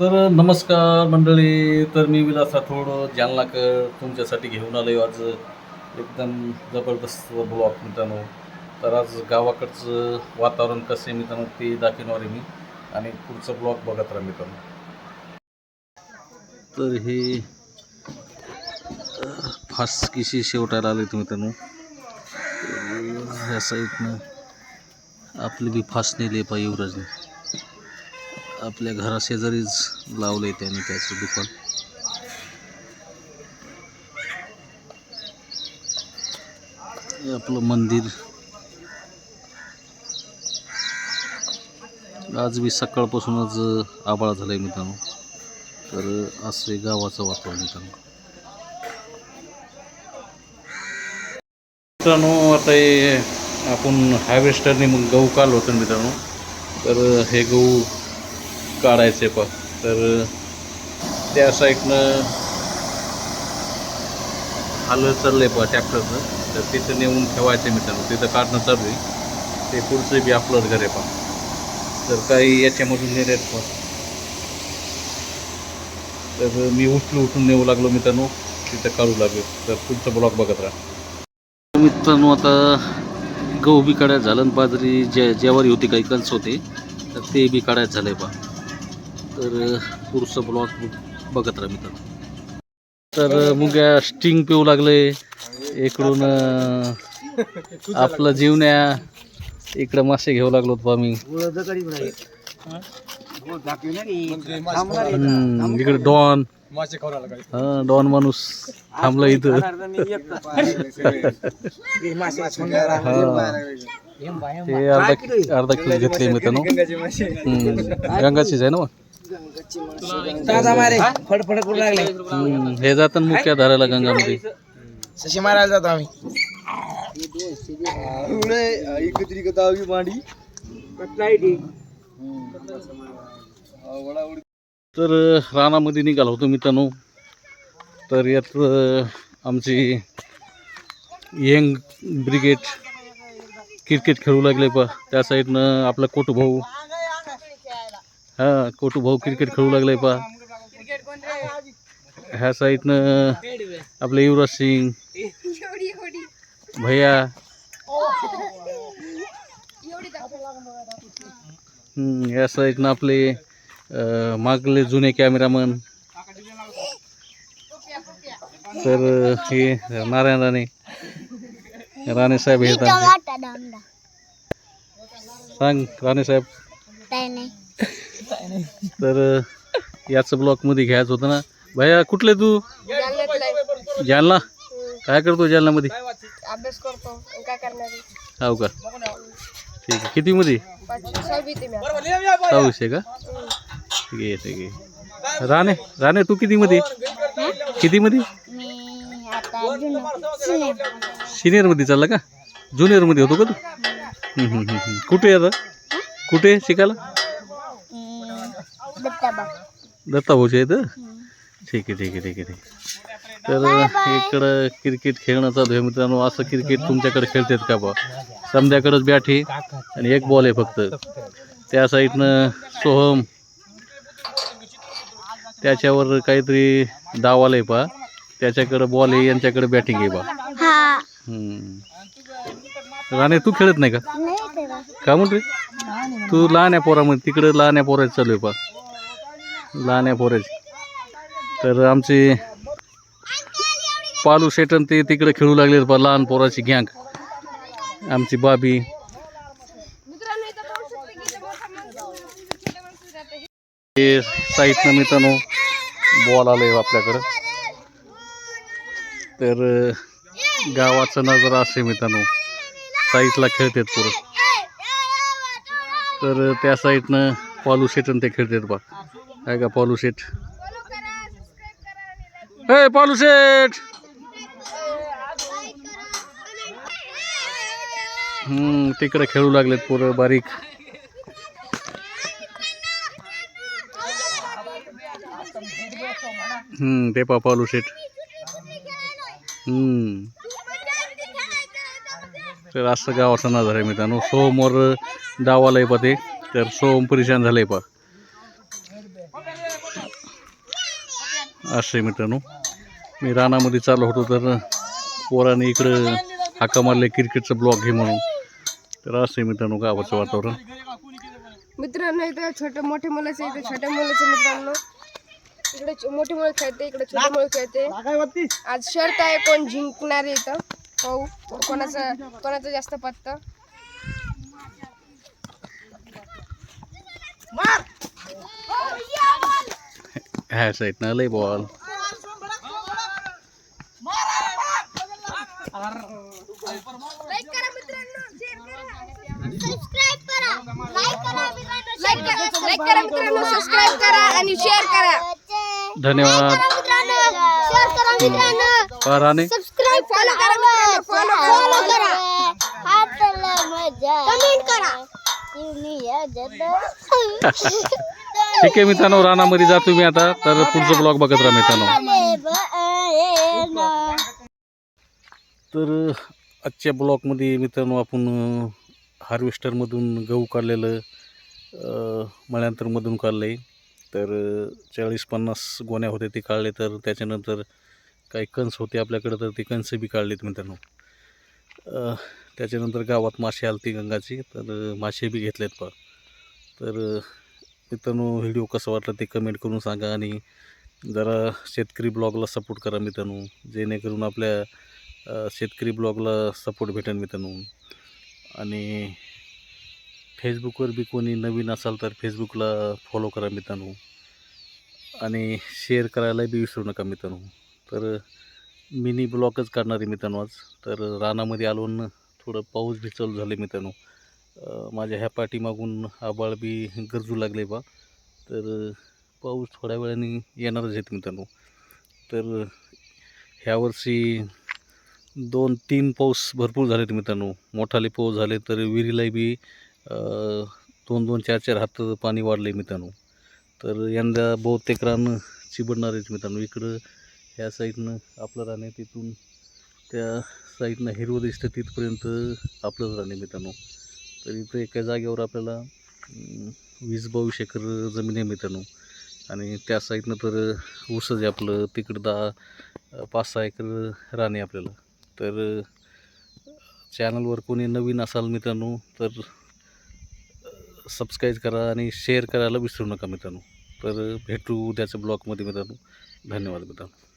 तर नमस्कार मंडळी. तर मी विलास राठोड जालनाकर तुमच्यासाठी घेऊन आलो आज एकदम जबरदस्त ब्लॉक मित्रांनो. तर आज गावाकडचं वातावरण कसं आहे मित्रांनो ते दाखवणार आहे मी. आणि पुढचं ब्लॉक बघत राहा मित्रांनो. तर हे फासकीशी शेवटायला आले तुम्ही मित्रांनो. ह्या साईडनं आपली बी फास नेली पाहिजे युवराजने आपल्या घराशेजारीच लावलंय त्याने त्याचं दुकान. हे आपलं मंदिर. आज मी सकाळपासूनच आबाळ झालाय मित्रांनो. तर असे गावाचं वातावरण मित्रांनो. मित्रांनो आता हे आपण हार्वेस्टरने मग गहू काल होतं मित्रांनो. तर हे गहू काढायचे पा तर त्या साईडनं आलं चाललंय पा ट्रॅक्टरचं तर तिथं नेऊन ठेवायचं मित्रांनो. तिथं काढणं चालू आहे. ते पुढचं बी आपलंच घर आहे पा तर काही याच्यामधून नेलेत पा तर मी उठलो उठून नेऊ लागलो मित्रांनो. तिथं काढू लागलो. तर पुढचं ब्लॉग बघत राहा. मित्रांनो आता गहू बी काढायचं झालं आणि बाजरी जे जेवारी होती काही कणस होते तर ते बी काढायचं झालंय पा तर पुरुष ब्लॉग बघत राहा मी तर मुग्या स्टिंग पिऊ लागले. इकडून आपलं जीवन्या इकडं मासे घेऊ लागलो होतो आम्ही. इकडे डॉन. हा डॉन माणूस थांबला इथं. ते अर्धा कि- अर्धा किलो घेतले मित्रांनो. हम्म, गंगाचीच आहे ना मग? दादा मारे फडफड करू लागले. हम्म, हे जातात मुख्य धरायला गंगामध्ये. सशी मारायला जातो आम्ही. तर रानामध्ये निघालो होतो मित्रांनो. तर यात आमची यंग ब्रिगेड क्रिकेट खेळू लागले पा त्या साईडनं आपला कोटू भाऊ हा कोटू भाऊ क्रिकेट खेळू लागलाय पा ह्या साईडनं आपले युवराज सिंग भैया. ह्या या साईडनं आपले मागले जुने कॅमेरामन. तर हे नारायण राणे. राणे साहेब हे येतात सांग राणे साहेब. तर याचं ब्लॉकमध्ये घ्यायचं होतं ना. भैया कुठले तू? जालना. काय करतो जालनामध्ये? अभ्यास करतो. आणि काय करणार हो का? ठीक आहे. कितीमध्ये? सहावीत मी सहावीसशे का? ठीक आहे ठीक आहे. राणे राणे तू कितीमध्ये? कितीमध्ये? मी आता सिनियरमध्ये चालला का? ज्युनियरमध्ये होतो का तू? हम्म, हम्म, हम्म, हम्म. कुठे आहे आता? कुठे आहे शिकायला? दत्ता भाऊच्या इथं ठीक आहे ठीक आहे ठीक आहे ठीक आहे. तर इकडं क्रिकेट खेळणं चालू आहे मित्रांनो. असं क्रिकेट तुमच्याकडे खेळतात का बा समद्याकडेच बॅट आहे आणि एक बॉल आहे फक्त. त्या साईडनं सोहम. त्याच्यावर काहीतरी डावाला आहे पा त्याच्याकडं बॉल आहे यांच्याकडे बॅटिंग आहे बा. राणे तू खेळत नाही का? का म्हणते तू लहान आहे पोरामध्ये. तिकडं लहान आहे पोराचं चालू आहे पा लहान आहे पोराची तर आमची पालू शेटन ते तिकडे खेळू लागले बा लहान पोराची गँग आमची बाबी. हे साईडनं मित्रांनो बॉल आले आपल्याकडं. तर गावाचं नजर असे मित्रांनो साईटला खेळतात पोरं. तर त्या साईडनं पालू शेटन ते खेळतात बा. काय का पालू शेट हे पालू शेठ! हम्म तिकडे खेळू लागलेत पोरं बारीक. हम्म ते पा पालू शेठ. हम्म. तर असं गावाचा नजर आहे मित्रांनो. सोमवर डावाला आहे पा ते. तर सोम परेशान झालंय पा आश्रय मित्रांनो. मी रानामध्ये चाललो होतो तर पोराने इकडं हाका मारले क्रिकेटचं ब्लॉग घे म्हणून. तर असं आहे मित्रांनो गावाचं वातावरण. मित्रांनो इथे छोटे मोठे मुलाचे इथे छोट्या मुलाचे मित्रांनो. इकडे मोठे मुलं खेळते इकडे छोटे मुलं खेळते. आज शर्ट आहे कोण जिंकणार आहे इथं? पाहू. कोणाचं कोणाचं जास्त पत्त? ह्या साईडनं लय बॉल लाईक लाईक करा मित्रांनो सबस्क्राईब करा आणि शेअर करा. धन्यवाद. राणे सबस्क्राईब फॉलो करा मित्रांनो. फॉलो करा कमेंट करा ठीक आहे मित्रांनो रानामध्ये जातो मी आता. तर पुढचं ब्लॉग बघत राहा मित्रांनो. तर आजच्या ब्लॉकमध्ये मित्रांनो आपण हार्वेस्टरमधून गहू काढलेलं मळ्यांतरमधून काढलं आहे तर चाळीस पन्नास गोण्या होते ते काढले तर त्याच्यानंतर काही कणस होते आपल्याकडं तर ते कंस बी काढलेत मित्रांनो. त्याच्यानंतर गावात मासे आलती गंगाची तर मासे बी घेतलेत पण तर मित्रांनो व्हिडिओ कसा वाटला ते कमेंट करून सांगा आणि जरा शेतकरी ब्लॉगला सपोर्ट करा मित्रांनो जेणेकरून आपल्या शेतकरी ब्लॉगला सपोर्ट भेटेल मित्रांनो. आणि फेसबुकवर बी कोणी नवीन असाल तर फेसबुकला फॉलो करा मित्रांनो. आणि शेअर करायला बी विसरू नका मित्रांनो. तर मिनी ब्लॉगच काढणार आहे मित्रांनो आज. तर रानामध्ये आलो थोडं पाऊस बी चालू झाले मित्रांनो. माझ्या ह्या पाठीमागून आबाळ बी गरजू लागले बा. तर पाऊस थोड्या वेळाने येणारच आहेत मित्रांनो. तर ह्यावर्षी दोन तीन पाऊस भरपूर झालेत मित्रांनो. मोठाले पाऊस झाले तर विहिरीलाही बी दोन दोन चार चार हात पाणी वाढले मित्रांनो. तर यंदा बहुतेक रान चिबडणार आहेत मित्रांनो. इकडं ह्या साईडनं आपलं रान तिथून त्या साईडनं हिरवं दिसतं तिथपर्यंत आपलंच रान मित्रांनो. तर इथं एका जागेवर आपल्याला वीस बावीस एकर जमीन आहे मित्रांनो. आणि त्या साईडनं तर ऊसच आहे आपलं तिकडं दहा पाच सहा एकर राणी आपल्याला. तर चॅनलवर कोणी नवीन असाल मित्रांनो तर सबस्क्राईब करा आणि शेअर करायला विसरू नका मित्रांनो. तर भेटू उद्याच्या ब्लॉगमध्ये मित्रांनो. धन्यवाद मित्रांनो.